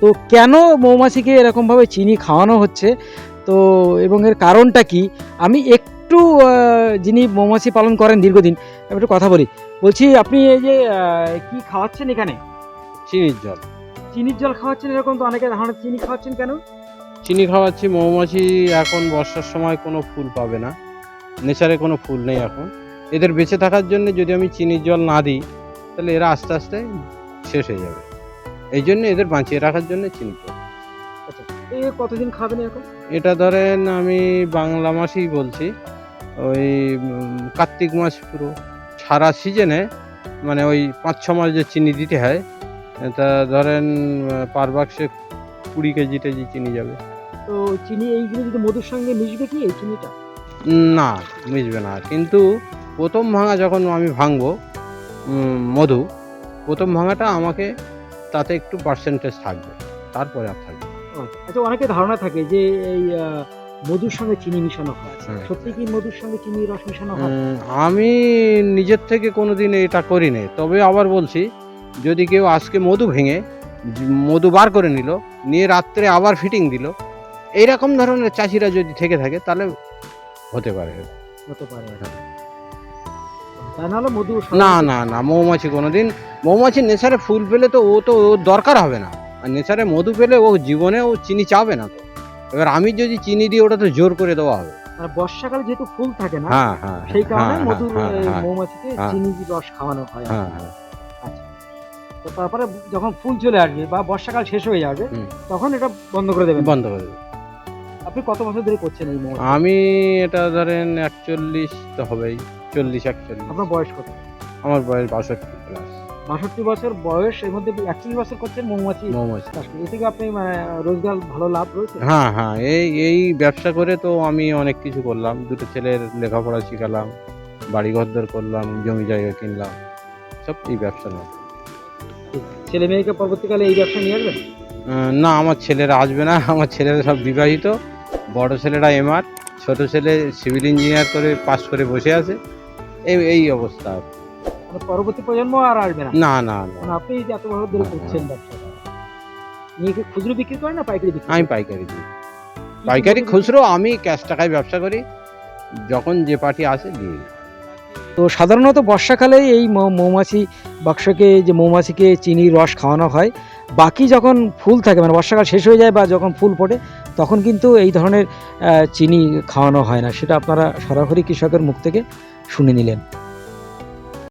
তো কেন মৌমাছিকে এরকমভাবে চিনি খাওয়ানো হচ্ছে? তো এবং এর কারণটা কি? আমি একটু যিনি মৌমাছি পালন করেন দীর্ঘদিন আমি একটু কথা বলি। বলছি আপনি এই যে কি খাওয়াচ্ছেন এখানে? চিনির জল। চিনির জল খাওয়াচ্ছেন এরকম তো অনেকে ধারণা চিনি খাওয়াচ্ছেন কেন? চিনি খাওয়াচ্ছি মৌমাছি এখন বর্ষার সময় কোনো ফুল পাবে না। নেচারে কোনো ফুল নেই এখন। এদের বেঁচে থাকার জন্য যদি আমি চিনির জল না দিই তাহলে এরা আস্তে আস্তে শেষ হয়ে যাবে। এই জন্য এদের বাঁচিয়ে রাখার জন্য জল এই কতদিন খাবেন এরকম এটা ধরেন আমি বাংলা মাসই বলছি। ওই কার্তিক মাস পুরো সারা সিজনে মানে ওই পাঁচ ছ মাস যে চিনি দিতে হয় এটা ধরেন পার বাক্সে কুড়ি কেজি টেজি চিনি যাবে। তো চিনি এইগুলো যদি মধুর সঙ্গে মিশবে কি এই চিনিটা? না মিশবে না। কিন্তু প্রথম ভাঙা যখন আমি ভাঙবো মধু প্রথম ভাঙাটা আমাকে তাতে একটু পার্সেন্টেজ থাকবে তারপরে আর থাকবে। আচ্ছা অনেকে ধারণা থাকে যে এই মধুর সঙ্গে চিনি মিশানো হয়। সত্যি কি মধুর সঙ্গে চিনি রস মিশানো হয়? আমি নিজের থেকে কোনোদিন এটা করিনি তবে আবার বলছি যদি কেউ আজকে মধু ভেঙে মধু বার করে নিল নিয়ে রাত্রে আবার ফিটিং দিল এইরকম ধরনের চাষিরা যদি থেকে থাকে তাহলে হতে পারে। হতে পারে। মধু না না না মৌমাছি কোনোদিন মৌমাছি নেচারে ফুল পেলে তো ও তো ওর দরকার হবে না। আর নেচারে মধু পেলে ও জীবনে ও চিনি চাবে না তো। এবার আমি যদি চিনি দিই ওটা তো জোর করে দেওয়া হবে। মানে বর্ষাকালে যেহেতু ফুল থাকে না হ্যাঁ হ্যাঁ সেই কারণে হ্যাঁ, মধুর হ্যাঁ, এই হ্যাঁ, মৌমাছিকে। চিনি রস খাওয়ানো হয়। হ্যাঁ হ্যাঁ। তো তারপরে যখন ফুল চলে আসবে বা বর্ষাকাল শেষ হয়ে যাবে তখন এটা বন্ধ করে দেবেন। বন্ধ করে দেবো আপনি কত বছর ধরে করছেন এই মৌমাছি আমি এটা ধরেন একচল্লিশ তো হবেই চল্লিশ একচল্লিশ। আপনার বয়স কত? আমার বয়স বাষট্টি প্লাস বাষট্টি বছর বয়স এর মধ্যে একচল্লিশ বছর করছেন মৌমাছি? মৌমাছি। এ থেকে আপনি রোজগার ভালো লাভ রয়েছে? হ্যাঁ হ্যাঁ এই এই ব্যবসা করে তো আমি অনেক কিছু করলাম। দুটো ছেলের লেখাপড়া শিখালাম বাড়ি ঘরদর করলাম জমি জায়গা কিনলাম সব এই ব্যবসা মধ্যে ছেলে মেয়েকে পরবর্তীকালে এই ব্যবসা নিয়ে আসবেন? না আমার ছেলেরা আসবে না আমার ছেলেরা সব বিবাহিত। বড় ছেলেরা এমআর ছোট ছেলে সিভিল ইঞ্জিনিয়ার করে পাস করে বসে আছে। এই এই অবস্থা। পরবর্তী প্রজন্ম আর আসবে না? না না না। মানে আপনি এত বছর ধরে করছেন ব্যবসাটা নিয়ে কি খুচরো বিক্রি করেন না পাইকারি বিক্রি আমি পাইকারি দিই। পাইকারি খুচরো আমি ক্যাশ টাকায় ব্যবসা করি। যখন যে পার্টি আসে দিই। তো সাধারণত বর্ষাকালে এই মৌমাছি বাক্সকে যে মৌমাছিকে চিনির রস খাওয়ানো হয়। বাকি যখন ফুল থাকে মানে বর্ষাকাল শেষ হয়ে যায় বা যখন ফুল ফোটে তখন কিন্তু এই ধরনের চিনি খাওয়ানো হয় না। সেটা আপনারা সরাসরি কৃষকের মুখ থেকে শুনে নিলেন।